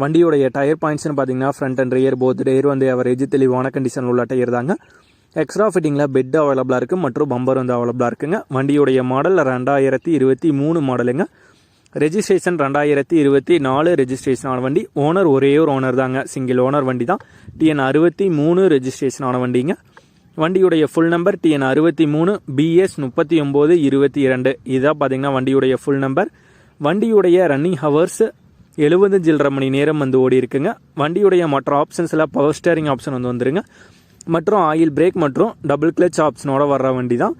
வண்டியோடைய tyre பாயிண்ட்ஸ்னு பார்த்தீங்கன்னா front and rear both tyre வந்து அவரேஜ் தெளிவான கண்டிஷனில் உள்ள டயர் தாங்க. எக்ஸ்ட்ரா ஃபிட்டிங்கில் பெட் அவைலபிளாக இருக்குது மற்றும் பம்பர் வந்து அவைலபிளாக இருக்குங்க. வண்டியுடைய மாடல் ரெண்டாயிரத்தி இருபத்தி மூணு மாடலுங்க ரெஜிஸ்ட்ரேஷன் ரெண்டாயிரத்தி இருபத்தி நாலு ரெஜிஸ்ட்ரேஷன் ஆன வண்டி. ஓனர் ஒரே ஒரு ஓனர் தாங்க. சிங்கிள் ஓனர் வண்டி தான். டிஎன் அறுபத்தி மூணு ரெஜிஸ்ட்ரேஷன் ஆன வண்டிங்க. வண்டியுடைய ஃபுல் நம்பர் டிஎன் அறுபத்தி மூணு பிஎஸ் முப்பத்தி ஒம்பது இருபத்தி இரண்டு. இதான் பார்த்தீங்கன்னா வண்டியுடைய ஃபுல் நம்பர் வண்டியுடைய ரன்னிங் ஹவர்ஸ் எழுபது சில்லரை மணி நேரம் வந்து ஓடி இருக்குங்க. வண்டியுடைய மற்ற ஆப்ஷன்ஸில் பவர் ஸ்டேரிங் ஆப்ஷன் வந்து வந்துருங்க. மற்றும் ஆயில் பிரேக் மற்றும் டபுள் கிளச் ஆப்ஷனோட வர்ற வண்டி தான்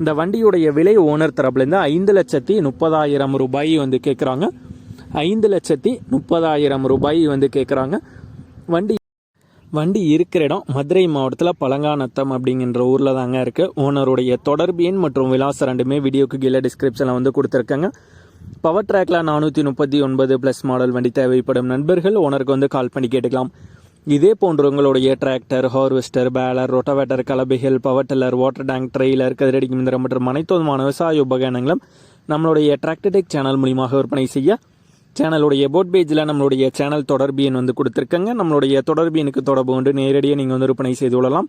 இந்த வண்டியுடைய விலை ஓனர் தரப்புலேருந்து ஐந்து லட்சத்தி முப்பதாயிரம் ரூபாய் வந்து கேட்குறாங்க ஐந்து லட்சத்தி முப்பதாயிரம் ரூபாய் வந்து கேட்குறாங்க வண்டி வண்டி இருக்கிற இடம் மதுரை மாவட்டத்தில் பழங்காநத்தம் அப்படிங்கிற ஊரில் தாங்க இருக்குது ஓனருடைய தொடர்பு எண் மற்றும் விலாசம் ரெண்டுமே வீடியோக்கு கீழே டிஸ்கிரிப்ஷனில் வந்து கொடுத்துருக்கேங்க. பவர் ட்ராக்கில் நானூற்றி முப்பத்தி ஒன்பது ப்ளஸ் மாடல் வண்டி தேவைப்படும் நண்பர்கள் ஓனருக்கு வந்து கால் பண்ணி கேட்டுக்கலாம். இதே போன்ற உங்களுடைய tractor harvester baler rotavator கலபைகள் power tiller water tank trailer கதிரடி மிந்திரம் மற்றும் அனைத்து விதமான விவசாய உபகரணங்களும் நம்மளுடைய டிராக்டர்டெக் சேனல் மூலியமாக விற்பனை செய்ய சேனலுடைய போட் பேஜில் நம்மளுடைய சேனல் தொடர்பு எண் வந்து கொடுத்துருக்கங்க. நம்மளுடைய தொடர்பு எண்ணுக்கு தொடர்பு கொண்டு நேரடியாக நீங்கள் வந்து விற்பனை செய்து கொள்ளலாம்.